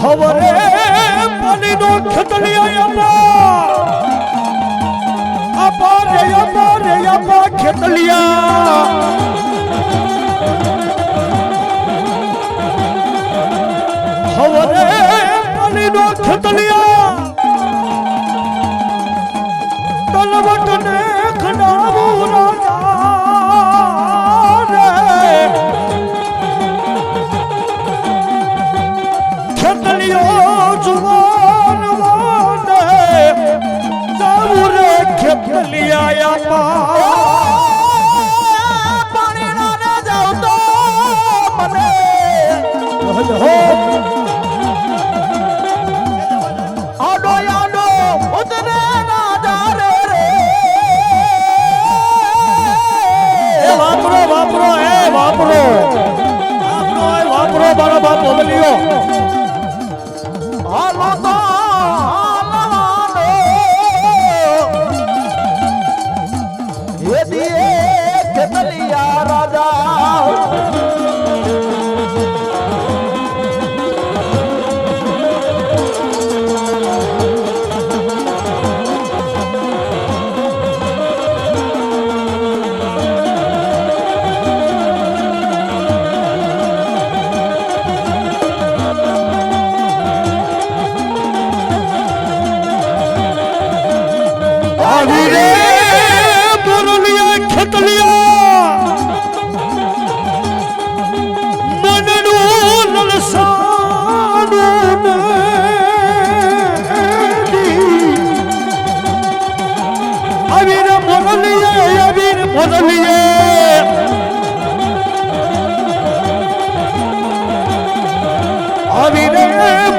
હવરે પાણીનો ખેતલિયા આપા આપા રે આપા રે આપા ખેતલિયા. હવરે પાણીનો ખેતલિયા. ખેતલિયા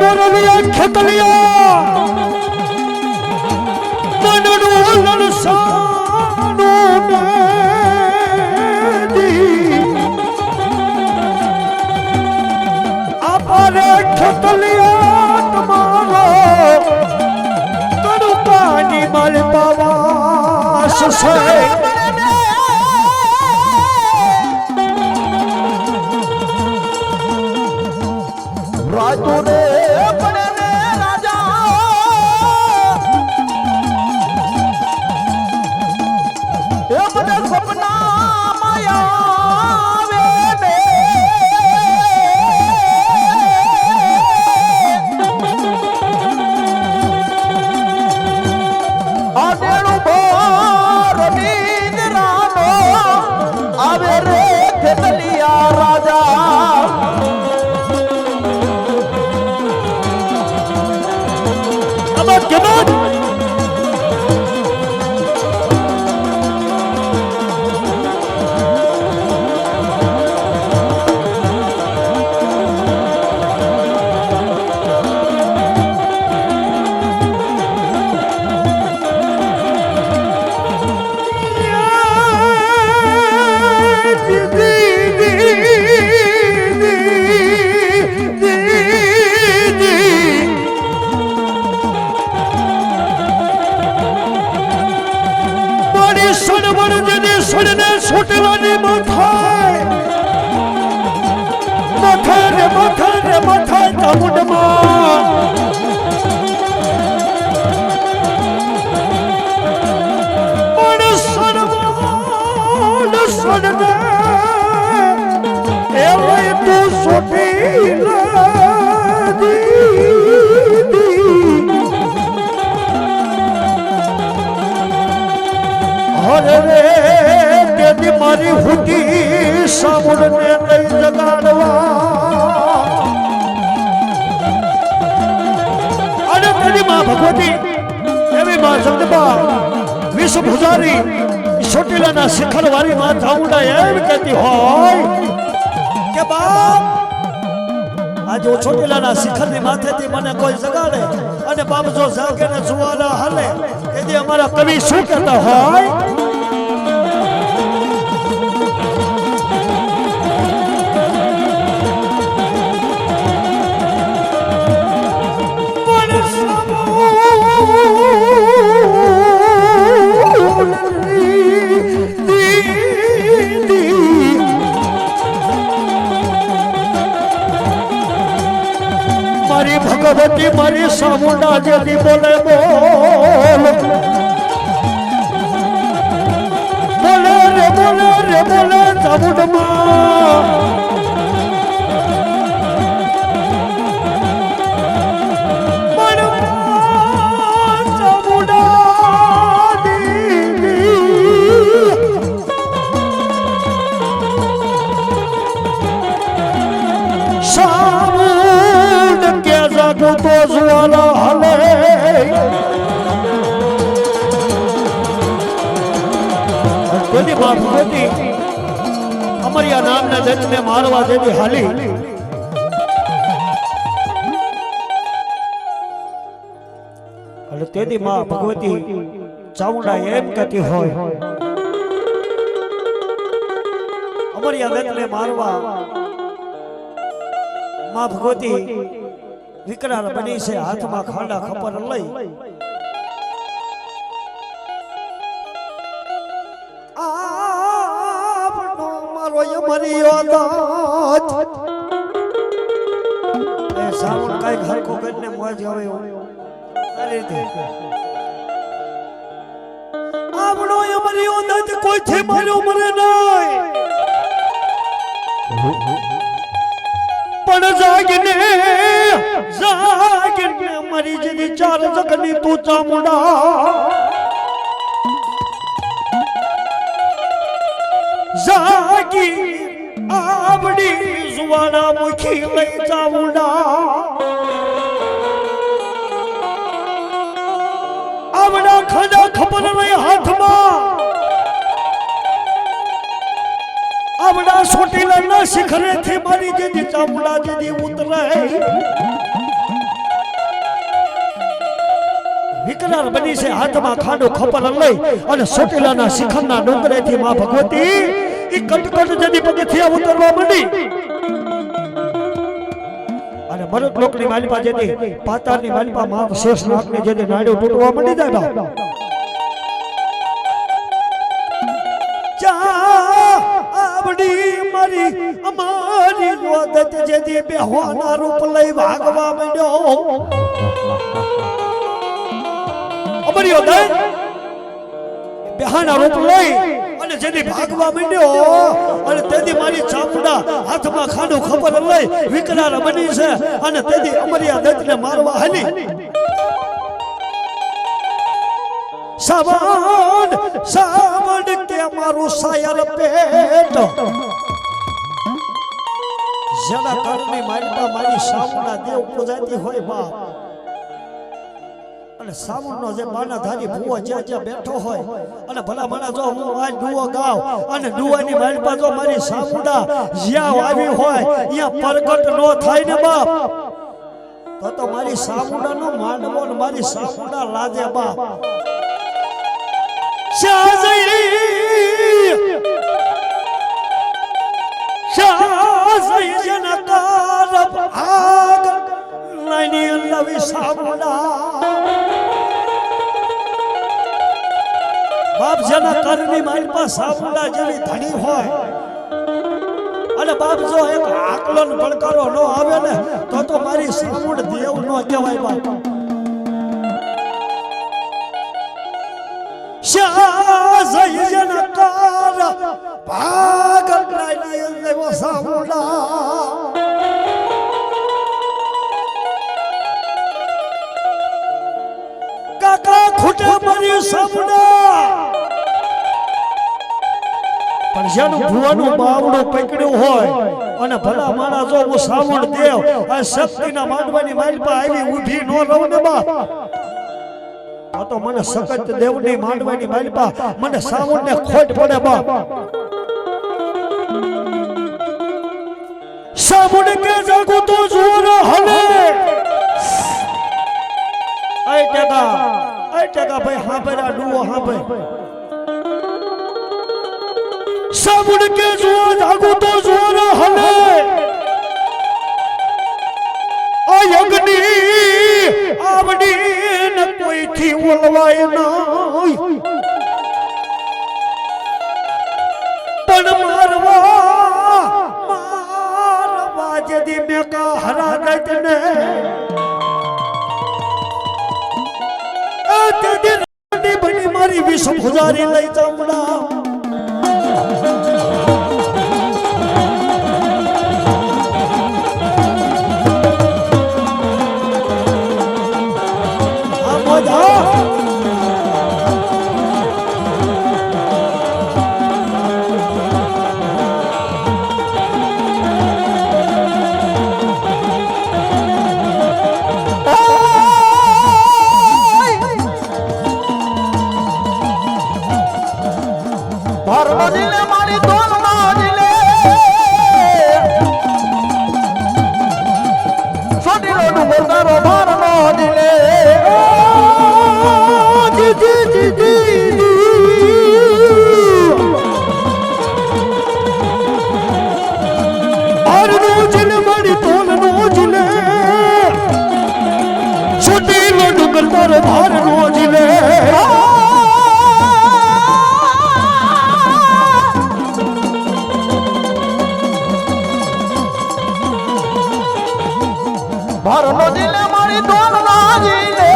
બોરલિયા ખેતલિયા મનનું લલસાનું નેડી. અમારે ખેતલિયા તમારો કડુકાની માલ પાવાસ છે મારી હુટી સાંભળને નહીં જગાડવા અને તેની માં ભગવતી એવી માં જગદંબા વિશ્વ ભુજારી ચોટીલાના શિખર વાળી માં ચામુંડા એમ કહેતી હોય કે બાપ આજે જો ચોટીલાના શિખરની માથેથી મને કોઈ જગાડે. અને બાપ જો જાગે ને જુવાના હાલે. તેથી અમારા કવિ શું કહેતા હોય? ભગવતી મારી સામુંડા જેથી બોલે બોલ. બોલે રે બોલે રે બોલે ચામુંડમાં જેથી હાલી? એટલે તેની માં ભગવતી ચામુંડા એમ કહેતી હોય, અમારી આ મારવા માં ભગવતી વિકરાળ બની છે, હાથમાં ખાંડા ખપર લઈ. આપનો મારો એ સાવણ કાઈ હરકો કરીને મોજ આવે આ રીતે આપનો યમરી કોઈ કોઈથી મર્યો મરે નહીં. પણ જાગને જાગને મરી જતી ચાર જગની તું ચામુંડા. જાગી જુવાના મુખી લઈ ચામુંડા આવડા ખાડા ખબર નહીં હાથમાં. આવડા સોટીલા શિખરેથી મારી જેથી ચામડા જેથી ઉતરે. વિકરાળ બની છે, હાથમાં ખાડો ખપર લઈ અને સોટીલાના શિખરના ડુંગરેથી માં ભગવતી એ કટકટ જેની પગથિયા ઉતરવા માંડી. મરદ લોકની માલિપા જેથી પાતાળની માલિપા માં શેષ નાગની જે નાડો તૂટવા માંડી જાય બા. જા મારી, અમારી ગોદત જેથી બેહવાના રૂપ લઈ ભાગવા માંડ્યો અમારી બેહાના રૂપ લઈ અને જેની ભાગવા માંડ્યો અને તેથી મારી ચામુંડા હાથમાં ખાનું ખબર લઈ વિકરાર બની છે અને તેથી અમરિયા દત્તને મારવા હાલી. સાવણ સાવણ કે મારું સાયર પેટ. જેના કારણે મારી મારી સાવણા દેવ પૂજાતી હોય બાપ. અને સાવણનો જે બાનાધારી ભૂવો જ્યાં જ્યાં બેઠો હોય, અને ભલા ભલા જો હું આ ડુઓ ગાવ અને ડુવાની મારી પા જો મારી સામુડા જ્યાં આવી હોય, ત્યાં પ્રગટ નો થાય ને બાપ. તો તો મારી સામુડાનો માંડવો ને મારી સામુડા લાજે બાપ. શાહજી શાહજી જનકાર આગ લઈને લવી સાવડા બાપ જેના કરની મારી પાસે સાવડા જેવી ધણી હોય, અને બાપ જો એક આકલન પડકારો ન આવે ને, તો તો મારી સાવડ દેવ ન કહેવાય બાપ. કાકા ખૂટે મારી પણ જેનું ભુવાનું બાવડું પકડ્યું હોય અને ભલા માણા જો હું સાવણ દેવ, આ શક્તિના માંડવાની માલપા આવી ઊભી ન રહું ને બા. આ તો મને સખત દેવની માંડવાની માલપા, મને સાવણને ખોટ પડે બા. સાવણ કે જાગો તો જોર હલે. આય ટકા આય ટકા ભાઈ હા ભાઈ આ ડુઓ હા ભાઈ સાબુડ કે જુઓ જાગુ તો જુઓ ને હલે આ યગની આવડી ને કોઈ થી ઓલવાય નહીં પણ મારવા મારવા જદી મેં કા હરા દત ને જદી બની મારી વિશ્વ ગુજારી લઈ ચામડા છૂટી લો ભાર નો જીવે. ભાર નો દિલે મારી દોન ના દિલે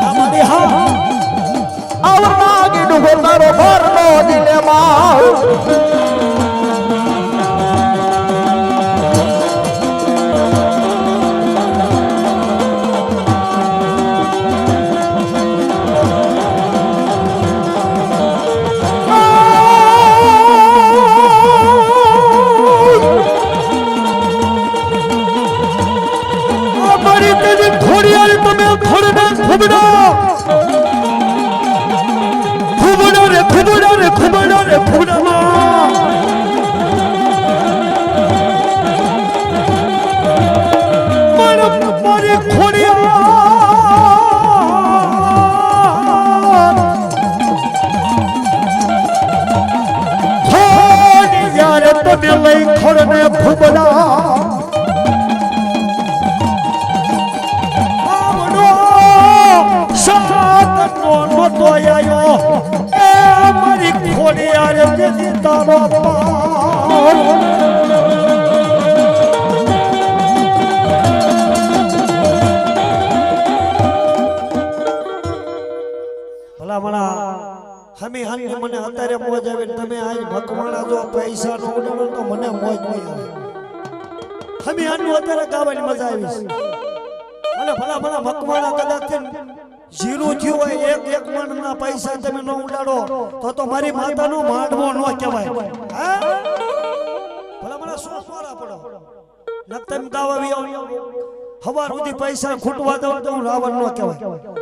આ મારી હા. આવર માગી ડુંગર તારો ભારનો દિલે માં ખૂબડા! ખુબડો રે ખુબડો રે ખુબડો રે ખુબડો! તમે લઈ ખોડને તારો પાર હમી હાલની મને અત્યારે મોજ આવે તમે આજ ભકવાણા જો પૈસા નો તો મને મોજ નહીં આવે. હમી હાલનું અત્યારે ગાવાની મજા આવી અને ભલા ભલા મકવાણા કદાચ જીરું થયું હોય, એક એક મણના પૈસા તમે ન ઉડાડો, તો તો મારી માતાનો માંડવો ન કહેવાય. હા? ભલા ભલા શું મારા પડો? નક તમે ગાવા હવાર સુધી પૈસા ખૂટવા દો, તો રાવણ ન કહેવાય.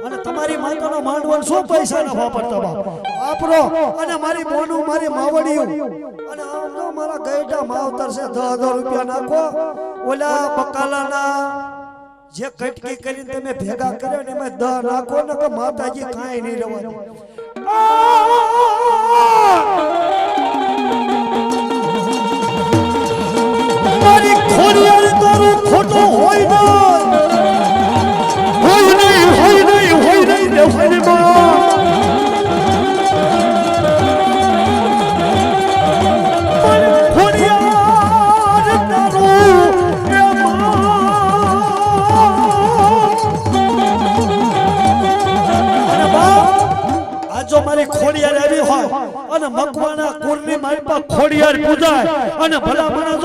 અને તમારી માતાનો માંડવો શું પૈસા ન વાપરતા વાપરો. અને મારી બોનું મારી માવડિયું. અને આમ મારા ગઈડા માવતર છે દસ હજાર રૂપિયા નાખો. ઓલા બકાલાના જે કટકી કરીને તમે ભેગા કર્યો ને એમાં દહ નાખો ને કે માતાજી કાંઈ નહીં રહેવાનું મારી ખોડિયાર તારું ખોટું હોય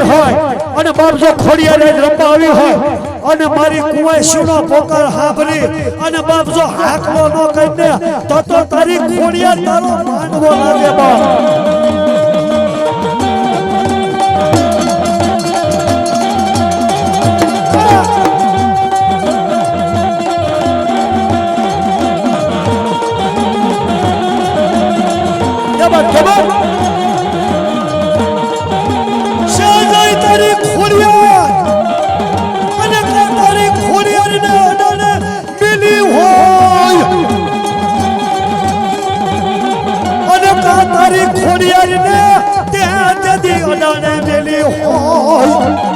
ખોડિયાર હોય અને બાપ જો ખોડિયાર રમવા આવી હોય અને મારી કુવાય શિવનો પોકાર હાભરી અને બાપ જો હાકલો ન કરીને તો તો તારી ખોડિયાર તારો માંડવો લાગે બાપ. Come ખબર ખોડિયારીને ત્યાં જદી અડાણે મેલી હોય.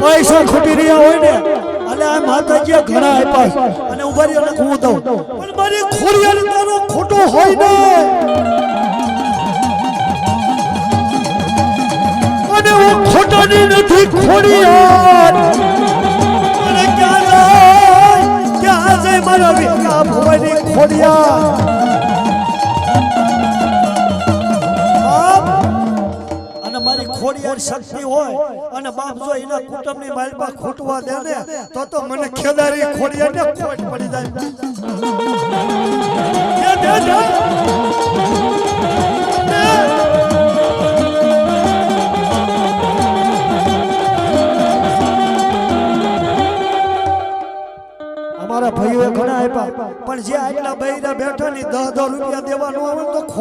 પૈસા ખૂટી રહ્યા હોય ને અને આ માતાજી ઘણા આપ્યા અને ઊભા રહ્યો હું દઉં. પણ મારી ખોડિયાર તારો ખોટો હોય ને. અને હું ખોટાની નથી ખોડિયાર. અને ક્યાં ક્યાં જાય મારા ભવાની ખોડિયાર અને મારી ખોડિયાર શક્તિ હોય, અને બાપ જો એના કુટુંબની માલપા ખૂટવા દે ને, તો તો મને ખેદારી ખોડિયારને ખોટ પડી જાય.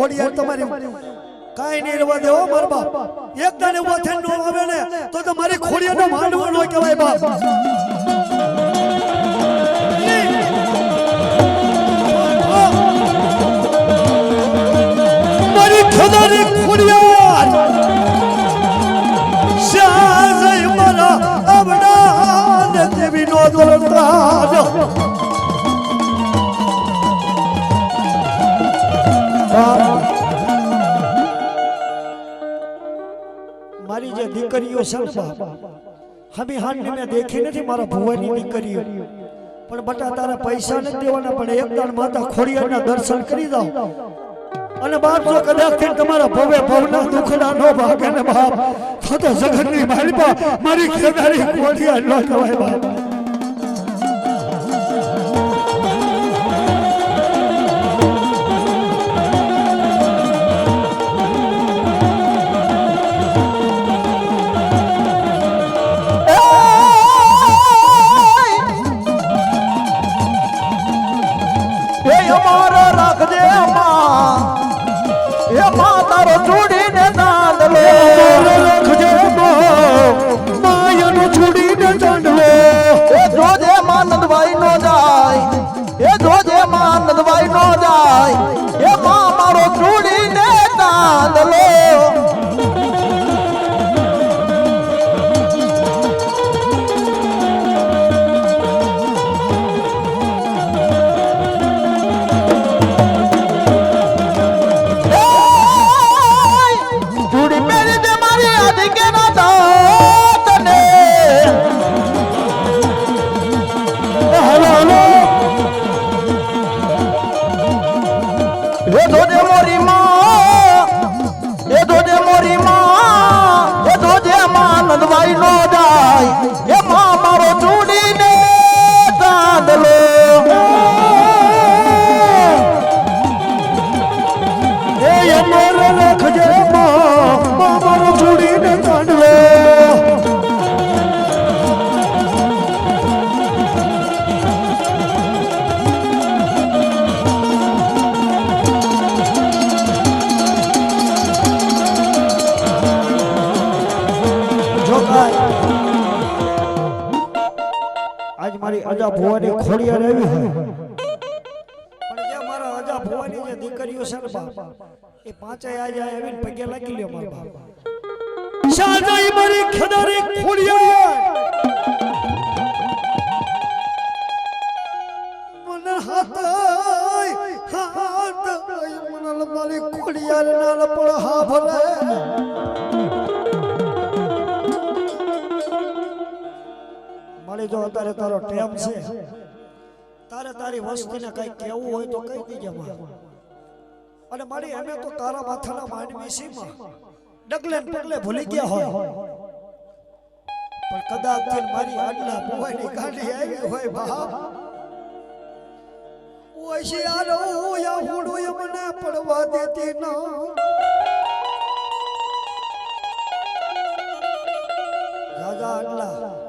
આવે યાર તમારી કાઈ નહીં રહેવા દેવો મારા બાપ. એક દાને ઊભા થઈને નો આવે ને, તો તો મારી ખોડિયારનો માંડવો નો કહેવાય બાપ. ખોદાની ખોડિયાર શાહ મારા અવડા દેવી નો દોરતા મારી જે દીકરીઓ છે ને બાપ હમી હાનને મેં દેખી નથી, મારા ભુવાની દીકરીઓ. પણ બટા તારા પૈસા નથી દેવાના, પણ એક દાડ માતા ખોડિયાના દર્શન કરી દઉં અને બાપ જો કદાચથી તમારા ભવે ભવના દુખડા નો ભાગે ને બાપ, તો જગતની માલિપા મારી ખેદારી ખોડિયા ન કહેવાય બાપ. શાહજાઈ મારી ખદારી ખોડિયાર મને હાથ હાથ મને મારી ખોડિયાર ના લપડ હા ભરે મારી જો અત્યારે તારો ટેમ છે તારે તારી વસ્તીને કઈ કેવું હોય તો કહી દીજે અને મારી અમે તો તારા માથાના માંડવી સીમાં ડગલે પગલે ભૂલી ગયા હોય. પણ કદાચ મારી આટલા પોવાની ગાડી આવી હોય બાપ. આલો યા હુડું એ મને પડવા દેતી ના. રાજા આટલા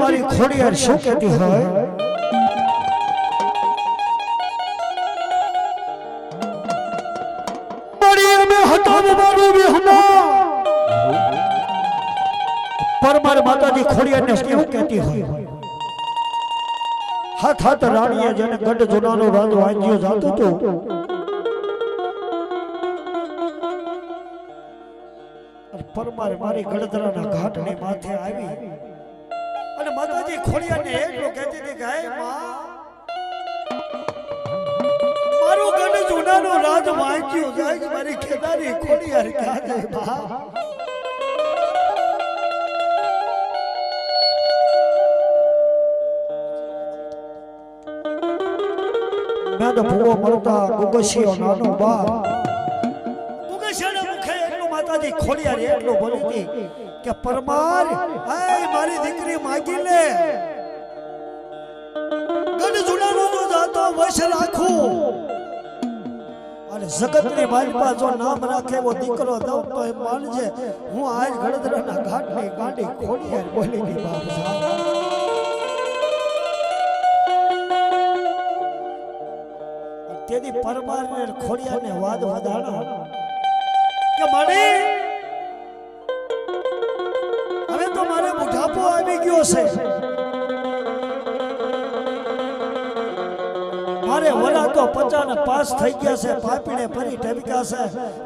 મારી ખોડિયાર શું કહેતી હોય પરમાર માતાજી ખોડિયાને કેવું કહેતી હોય. હાથ હાથ રાણીએ જેને ગઢ જુનાનો રાજ વાંચ્યો જાતો તો પરમાર મારી ગળદરાના ઘાટની માથે આવી. અને માતાજી ખોડિયાને એટલું કહેતી હતી હે માં ગઢ જુનાનો રાજ વાંચ્યો જાય મારી ખેદારી ખોડિયાર ક્યાં જાય બા મેં તો ભૂવો મળતા ગુગસિયો નાનો બા ગુગસિયાના મુખે એટલું માતાજી ખોડિયાર એટલું બોલી કે પરમાર હાય મારી દીકરી માગી લે ગઢ જુનાનો જો જાતો વશ રાખું. અને જગતની માલપા જો નામ રાખે એવો દીકરો દઉં તો એ માનજે, હું આજ ગણતરાના ઘાટની ગાંડી ખોડી બોલી ની બાપ તેથી પરમાર ને ખોડિયા ને વાદ વધાણા કે મારી છે. મારે વરા તો પચાને પાસ થઈ ગયા છે, પાપીને ફરી ટબક્યા છે.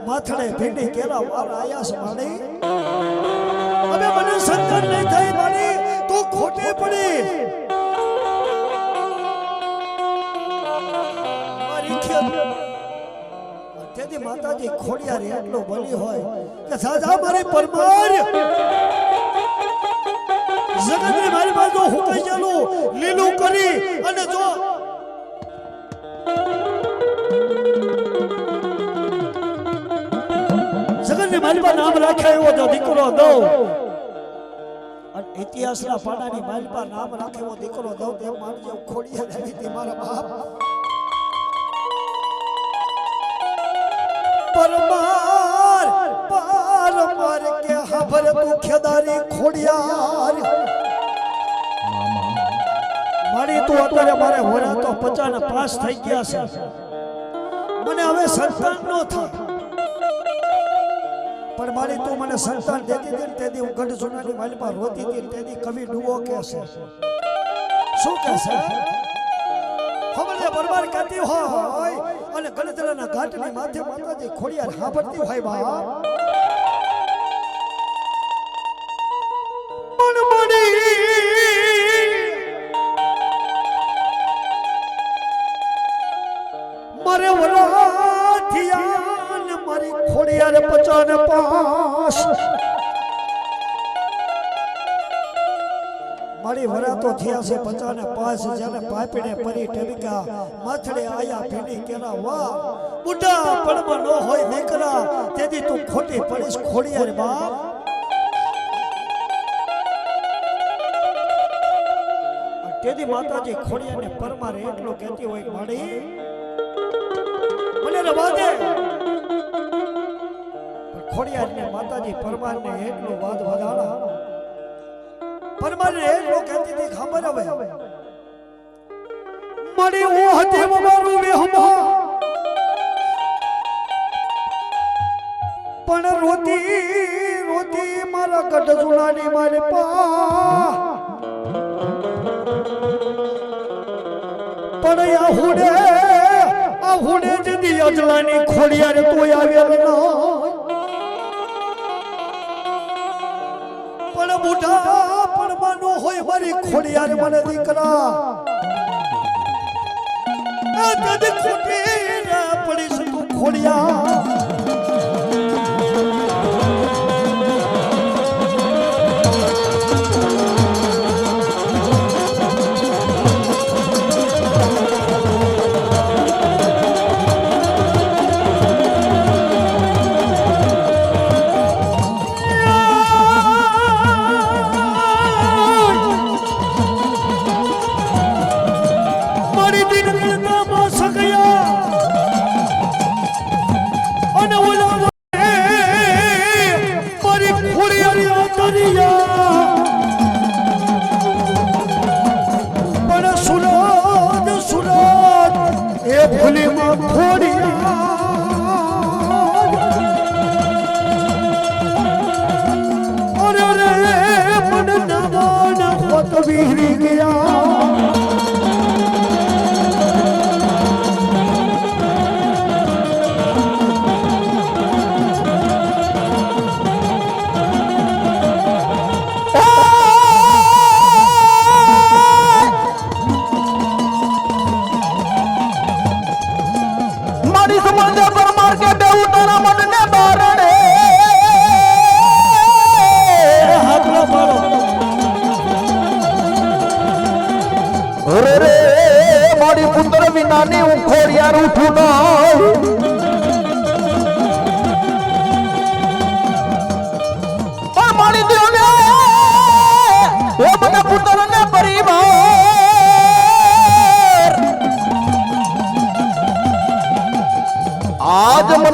માથડે ભીંડી કેલા વાર આયા છે માણી હવે મને સંતાન નહીં થઈ માણી તું ખોટી પડી. તેથી માતાજી ખોડિયાર એટલો બની હોય, કે સાજા મારી પરમાર. જગતની મારી બાજુ હુકાઈ ગયેલું લીલું કરી અને જો. પાસે નામ રાખે એવો જો દીકરો દઉં ઇતિહાસના પાડાની મારી પર નામ રાખે એવો દીકરો દઉં માનજે તું ખેદારી ખોડિયાર. મારી તું અત્યારે મારે હોરા તો પચાને પાસ થઈ ગયા છે. મને હવે સંતાન ન થાય. પણ મારી તું મને સંતાન દેતી હતી તેથી હું ગઢ સોનાની માલીમાં રોતી હતી ને તેથી કવિ ડૂબો કે છે. શું કે છે? હમણે બરબાર કરતી હોય અને ગણતરાના ઘાટની માથે માતાજી ખોડિયાર હાંભળતી હોય બા પાસ જેને પાપીને પરી ટેબિકા માથડે આયા ભીડી કેરા વા બુઢા પડમાં નો હોય દીકરા તેથી તું ખોટી પડીશ ખોડિયાર બાપ. તેથી માતાજી ખોડિયાને પરમારે એટલો કહેતી હોય માડી મને રવા દે પણ ખોડિયારને માતાજી પરમારને એટલો વાદ વધાડા પરમારને એટલો કહેતી હતી ખબર હવે. મળી ઓ હતી મારું વેહમાં પણ રોતી રોતી મારા ગઢ જુનાની મારે પા પણ આ હુડે આ હુડે જદી અજલાની ખોડિયાર તોય આવેલ ના. પણ બુઢા પણ માનો હોય મારી ખોડિયાર મને દીકરા. તદ ખોટે ના પડીશ તું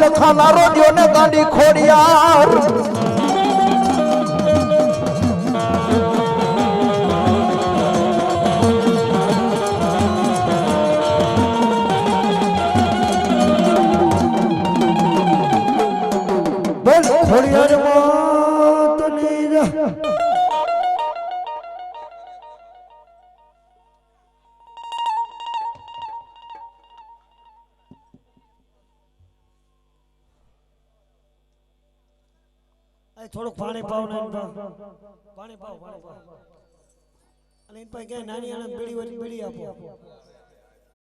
લખાનારો દિયો ને દાંડી ખોડિયાર. પણ ક્યાંય નાની આને બીડી વાળી બીડી આપો.